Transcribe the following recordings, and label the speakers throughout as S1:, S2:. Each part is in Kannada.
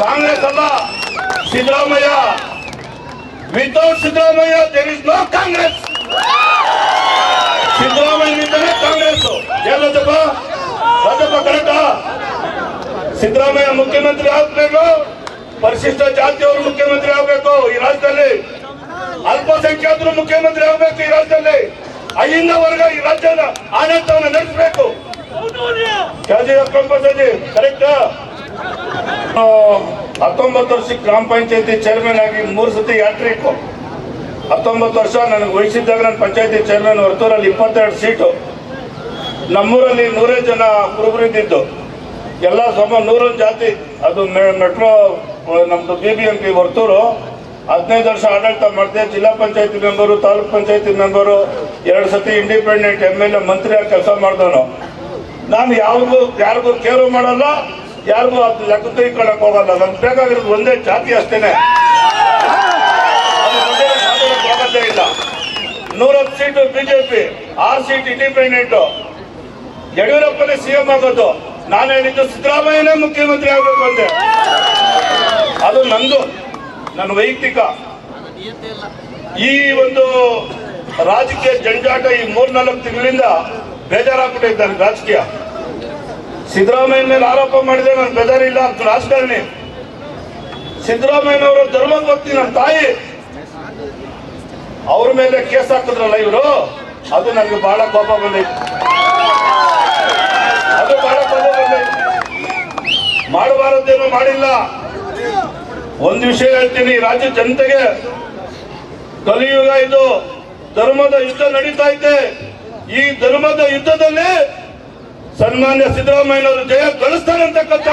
S1: ಕಾಂಗ್ರೆಸ್ ಅಲ್ಲ Siddaramaiah. Without Siddaramaiah there is no Congress. ಸಿದ್ದರಾಮಯ್ಯನಿಂದಲೇ Congress. ಎಲ್ಲದಪ್ಪ ರಾಜಪ್ಪ ಕರೆಕ್ಟ ಸಿದ್ದರಾಮಯ್ಯ ಮುಖ್ಯಮಂತ್ರಿ ಆಗ್ಬೇಕು. ಪರಿಶಿಷ್ಟ ಜಾತಿಯವರು ಮುಖ್ಯಮಂತ್ರಿ ಆಗ್ಬೇಕು ಈ ರಾಜ್ಯದಲ್ಲಿ. ಅಲ್ಪಸಂಖ್ಯಾತರು ಮುಖ್ಯಮಂತ್ರಿ ಆಗ್ಬೇಕು ಈ ರಾಜ್ಯದಲ್ಲಿ. ಅಹಿಂದ ವರ್ಗ ಈ ರಾಜ್ಯದ ಆಡಳಿತವನ್ನು ನಡೆಸಬೇಕು. ಕರೆಕ್ಟಾ ಹತ್ತೊಂಬತ್ತು ವರ್ಷಕ್ಕೆ ಗ್ರಾಮ ಪಂಚಾಯತಿ ಚೇರ್ಮನ್ ಆಗಿ ಮೂರು ಸತಿ ಯಾತ್ರಿಕ್. ಹತ್ತೊಂಬತ್ತು ವರ್ಷ ನನಗೆ ವಹಿಸಿದ್ದಾಗ ನಾನು ಪಂಚಾಯತಿ ಚೇರ್ಮನ್ ಹೊರತೂರಲ್ಲಿ ಇಪ್ಪತ್ತೆರಡು ಸೀಟು ನಮ್ಮೂರಲ್ಲಿ ನೂರೇ ಜನ ಕುರುಬರಿದ್ದಿದ್ದು ಎಲ್ಲ ಸಮ ನೂರೊಂದು ಜಾತಿ. ಅದು ಮೆಟ್ರೋ ನಮ್ಮದು ಬಿ ಬಿ ಎಂ ಪಿ ಹೊರತೂರು. ಹದಿನೈದು ವರ್ಷ ಆಡಳಿತ ಮಾಡಿದೆ, ಜಿಲ್ಲಾ ಪಂಚಾಯತಿ ಮೆಂಬರು ತಾಲೂಕ್ ಪಂಚಾಯತಿ ಮೆಂಬರು ಎರಡು ಸತಿ ಇಂಡಿಪೆಂಡೆಂಟ್ ಎಂ ಎಲ್ ಎ ಮಂತ್ರಿಯಾಗಿ ಕೆಲಸ ಮಾಡಿದವನು. ನಾನು ಯಾರಿಗೂ ಯಾರಿಗೂ ಕೇರು ಮಾಡಲ್ಲ. ಯಾರಿಗೂ ಅದು ತೆಗಿಕೊಳ್ಳಕ್ ಹೋಗಲ್ಲ. ನಮ್ಗೆ ಬೇಕಾಗಿರೋದು ಒಂದೇ ಜಾತಿ ಅಷ್ಟೇನೆ. ಹೋಗೋದೇ ಇಲ್ಲ. ನೂರತ್ತು ಸೀಟು ಬಿಜೆಪಿ, ಆರು ಸೀಟ್ ಇಂಡಿಪೆಂಡೆಂಟ್ ಯಡಿಯೂರಪ್ಪನೇ ಸಿಎಂ ಆಗೋದು. ನಾನು ಹೇಳಿದ್ದು ಸಿದ್ದರಾಮಯ್ಯನೇ ಮುಖ್ಯಮಂತ್ರಿ ಆಗಬೇಕು ಅಂದೆ. ಅದು ನಂದು, ನನ್ನ ವೈಯಕ್ತಿಕ. ಈ ಒಂದು ರಾಜಕೀಯ ಜಂಜಾಟ ಈ ಮೂರ್ನಾಲ್ಕು ತಿಂಗಳಿಂದ ಬೇಜಾರಾಗ್ಬಿಟ್ಟಿದ್ದಾರೆ ರಾಜಕೀಯ. ಸಿದ್ದರಾಮಯ್ಯ ಮೇಲೆ ಆರೋಪ ಮಾಡಿದೆ, ನಾನು ಬೇಜಾರಿಲ್ಲ ಅಂತ ರಾಜಕಾರಣಿ. ಸಿದ್ದರಾಮಯ್ಯನವರ ಧರ್ಮ ಭಕ್ತಿ ನನ್ನ ತಾಯಿ. ಅವ್ರ ಮೇಲೆ ಕೇಸ್ ಹಾಕಿದ್ರಲ್ಲ ಇವರು? ಅದು ನನಗೆ ಬಹಳ ಕೋಪ ಬಂದೈತೆ. ಅದು ಬಹಳ ಕೋಪ ಬಂದೈತೆ. ಮಾಡಬಾರದೇನು ಮಾಡಿಲ್ಲ. ಒಂದು ವಿಷಯ ಹೇಳ್ತೀನಿ, ರಾಜ್ಯ ಜನತೆಗೆ. ಕಲಿಯುಗ ಇದು, ಧರ್ಮದ ಯುದ್ಧ ನಡೀತಾ ಇದೆ. ಈ ಧರ್ಮದ ಯುದ್ಧದಲ್ಲಿ ಸನ್ಮಾನ್ಯ ಸಿದ್ದರಾಮಯ್ಯನವರು ಜಯ ಗಳಿಸ್ತಾರೆ ಅಂತಕ್ಕಂಥ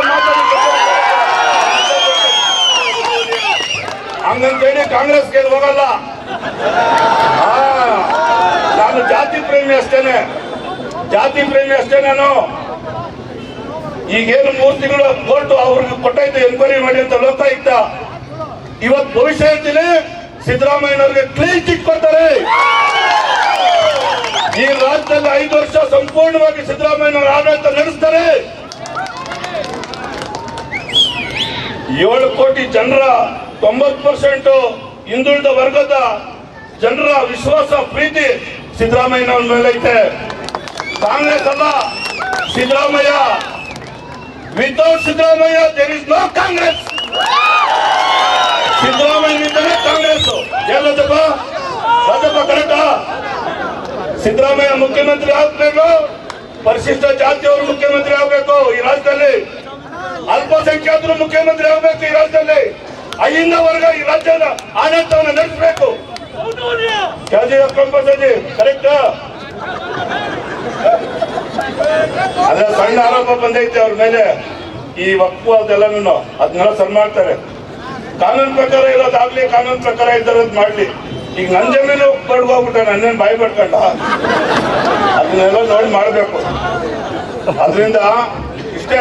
S1: ಹಂಗಂತೇಳಿ ಕಾಂಗ್ರೆಸ್ಗೆ ಹೋಗಲ್ಲ. ಆ, ನಾನು ಜಾತಿ ಪ್ರೇಮಿ ಅಷ್ಟೇನೆ. ಜಾತಿ ಪ್ರೇಮಿ ಅಷ್ಟೇ ನಾನು. ಈಗೇನು ಮೂರು ತಿಂಗಳು ಕೋರ್ಟ್ ಅವ್ರಿಗೆ ಕೊಟ್ಟೈತೆ ಎನ್ಕ್ವೈರಿ ಮಾಡಿ ಅಂತ ಲೋಕಾಯುಕ್ತ. ಇವತ್ತು ಭವಿಷ್ಯ ಹೇಳ್ತೀನಿ ಸಿದ್ದರಾಮಯ್ಯನವ್ರಿಗೆ ಕ್ಲೀನ್ ಚಿಟ್ ಕೊಡ್ತಾರೆ. ಈ ರಾಜ್ಯದಲ್ಲಿ ಐದು ವರ್ಷ ಸಂಪೂರ್ಣವಾಗಿ ಸಿದ್ದರಾಮಯ್ಯನವರ ಆಡಳಿತ ನಡೆಸ್ತಾರೆ. ಏಳು ಕೋಟಿ ಜನರ ತೊಂಬತ್ತು ಪರ್ಸೆಂಟ್ ಹಿಂದುಳಿದ ವರ್ಗದ ಜನರ ವಿಶ್ವಾಸ, ಪ್ರೀತಿ ಸಿದ್ದರಾಮಯ್ಯನವ್ರ ಮೇಲೆ ಐತೆ ಕಾಂಗ್ರೆಸ್ ಅಲ್ಲ. Siddaramaiah without Siddaramaiah there is no Congress ಸಿದ್ದರಾಮಯ್ಯನಿಂದಲೇ Congress ಎಲ್ಲದಪ್ಪ ರಾಜಪ್ಪ ಕರೆಕ್ಟಾ ಸಿದ್ದರಾಮಯ್ಯ ಮುಖ್ಯಮಂತ್ರಿ ಆಗ್ಬೇಕು. ಪರಿಶಿಷ್ಟ ಜಾತಿಯವರು ಮುಖ್ಯಮಂತ್ರಿ ಆಗ್ಬೇಕು ಈ ರಾಜ್ಯದಲ್ಲಿ. ಅಲ್ಪಸಂಖ್ಯಾತರು ಮುಖ್ಯಮಂತ್ರಿ ಆಗ್ಬೇಕು ಈ ರಾಜ್ಯದಲ್ಲಿ. ಅಹಿಂದ ವರ್ಗ ಈ ರಾಜ್ಯದ ಆಡಳಿತವನ್ನು ನಡೆಸಬೇಕು. ಕರೆಕ್ಟಾ ಅದೇ ಸಣ್ಣ ಆರೋಪ ಬಂದೈತೆ ಅವ್ರ ಮೇಲೆ. ಈ ವಕ್ಫು ಅದೆಲ್ಲನೂ. ಅದನ್ನೆಲ್ಲ ಸರಿ ಮಾಡ್ತಾರೆ. ಕಾನೂನು ಪ್ರಕಾರ ಇರೋದಾಗ್ಲಿ, ಕಾನೂನು ಪ್ರಕಾರ ಇದ್ದರದ್ ಮಾಡ್ಲಿ. ಈಗ ನನ್ನ ಜಮೀನು ಬಡ್ಬೋಗ್ಬಿಟ್ಟ ಹೋಗ್ಬಿಟ್ಟ ನನ್ನೇನು ಬಾಯಿ ಬಡ್ಕಂಡ ಅದನ್ನೆಲ್ಲ ನೋಡಿ ಮಾಡಬೇಕು. ಅದರಿಂದ ಇಷ್ಟೇ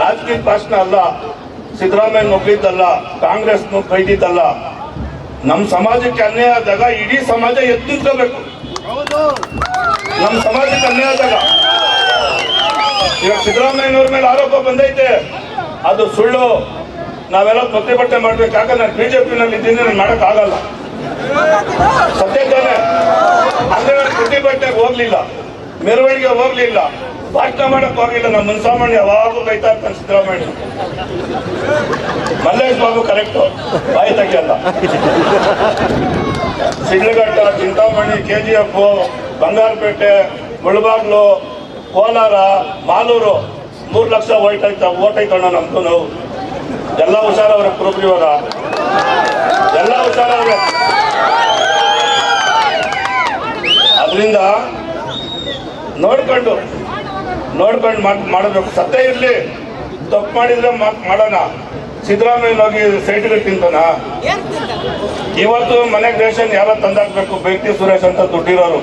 S1: ರಾಜಕೀಯ ಭಾಷಣ ಅಲ್ಲ ಸಿದ್ದರಾಮಯ್ಯ ನುಗ್ಗಿದ್ದಲ್ಲ ಕಾಂಗ್ರೆಸ್ ಬೈದಿದ್ದಲ್ಲ ನಮ್ಮ ಸಮಾಜಕ್ಕೆ ಅನ್ಯಾಯ ಆದಾಗ ಇಡೀ ಸಮಾಜ ಎದ್ದು ನಿಂತ್ಕೋಬೇಕು. ನಮ್ಮ ಸಮಾಜಕ್ಕೆ ಅನ್ಯಾಯ ಆದಾಗ. ಇವಾಗ ಸಿದ್ದರಾಮಯ್ಯನವ್ರ ಮೇಲೆ ಆರೋಪ ಬಂದೈತೆ. ಅದು ಸುಳ್ಳು. ನಾವೆಲ್ಲ ಪ್ರತಿಭಟನೆ ಮಾಡ್ಬೇಕು. ಯಾಕಂದ್ರೆ ಬಿಜೆಪಿ ನಲ್ಲಿ ಇದ್ದೀನಿ ನಾನು ಮಾಡಕ್ ಆಗಲ್ಲ ಸತ್ಯ ಅಂದ್ರೆ ಪ್ರತಿಭಟನೆಗೆ ಹೋಗ್ಲಿಲ್ಲ, ಮೆರವಣಿಗೆ ಹೋಗ್ಲಿಲ್ಲ, ಭಾಷಣ ಮಾಡಕ್ ಹೋಗಿಲ್ಲ ನಮ್ಮ ಮುನ್ಸಾಮಾನ್ಯ ಯಾವಾಗೂ ಬೈತಾ ಇರ್ತಾನೆ ಸಿದ್ದರಾಮಯ್ಯ. ಮಲ್ಲೇಶ್ ಬಾಬು ಕರೆಕ್ಟ್ ಬಾಯಿ ತೆಗಿಯಲ್ಲ. Sidlaghatta, Chintamani K G F Bangarapet, Mulbagal, Kolar, Malur, ಮೂರು ಲಕ್ಷ ಓಟ್ ಐತ ಓಟ್ ಐತಣ್ಣ ನಮ್ದು. ನಾವು ಎಲ್ಲ ಹುಷಾರವ್ರೆ ಪ್ರೂಫ್ ಇವಾಗ. ಎಲ್ಲ ಹುಷಾರವ್ರೆ ಅದರಿಂದ ನೋಡ್ಕೊಂಡು ನೋಡ್ಕೊಂಡು ಮಾಡ್, ಮಾಡಬೇಕು. ಸತ್ಯ ಇರಲಿ. ತಪ್ಪು ಮಾಡಿದ್ರೆ ಮಾಡೋಣ. ಸಿದ್ದರಾಮಯ್ಯ ಹೋಗಿ ಸೈಟ್ಗಳು ತಿಂತಾನ? ಇವತ್ತು ಮನೆಗೆ ರೇಷನ್ ಯಾರ ತಂದಾಕ್ಬೇಕು. ಬೇಕ್ತಿ ಸುರೇಶ್ ಅಂತ ದುಡ್ಡಿರೋರು.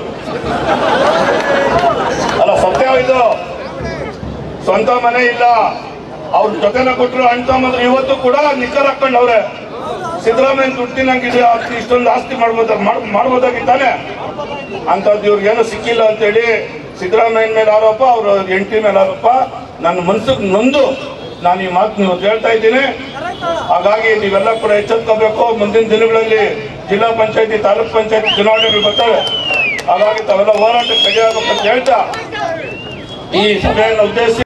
S1: ಅಲ್ಲ, ಸತ್ಯ ಇದು. ಸ್ವಂತ ಮನೆ ಇಲ್ಲ. ಅವ್ರ ಜೊತೆನ ಕೊಟ್ಟರು ಅಣ್ಣ ಇವತ್ತು ಕೂಡ ನಿಖರ್ ಹಾಕೊಂಡವ್ರೆ ಸಿದ್ದರಾಮಯ್ಯ ದುಡ್ಡು ತಿನ್ನಂಗಿದೆ ಅಷ್ಟ್- ಇಷ್ಟೊಂದು ಆಸ್ತಿ ಮಾಡ್ಬೋದ ಮಾಡ್ಬೋದಾಗಿದ್ದಾನೆ. ಅಂತದ್ದು ಇವ್ರಿಗೇನು ಸಿಕ್ಕಿಲ್ಲ ಅಂತೇಳಿ ಸಿದ್ದರಾಮಯ್ಯನ ಮೇಲೆ ಆರೋಪ, ಅವ್ರ ಎಂಟಿ ಮೇಲೆ ಆರೋಪ. ನನ್ನ ಮನ್ಸಿಗೆ ನೊಂದು. ನಾನು ಈ ಮಾತು ನೀವು ಹೇಳ್ತಾ ಇದ್ದೀನಿ. ಹಾಗಾಗಿ ನೀವೆಲ್ಲ ಕೂಡ ಎಚ್ಚೆತ್ಕೋಬೇಕು. ಮುಂದಿನ ದಿನಗಳಲ್ಲಿ ಜಿಲ್ಲಾ ಪಂಚಾಯತಿ, ತಾಲೂಕ್ ಪಂಚಾಯತಿ ಚುನಾವಣೆಗಳು ಬರ್ತವೆ. ಹಾಗಾಗಿ ತಾವೆಲ್ಲ ಹೋರಾಟ ಕೈಯಾಗಬೇಕಂತ ಹೇಳ್ತಾ ಈ ಸಭೆಯನ್ನು ಉದ್ದೇಶಿಸಿ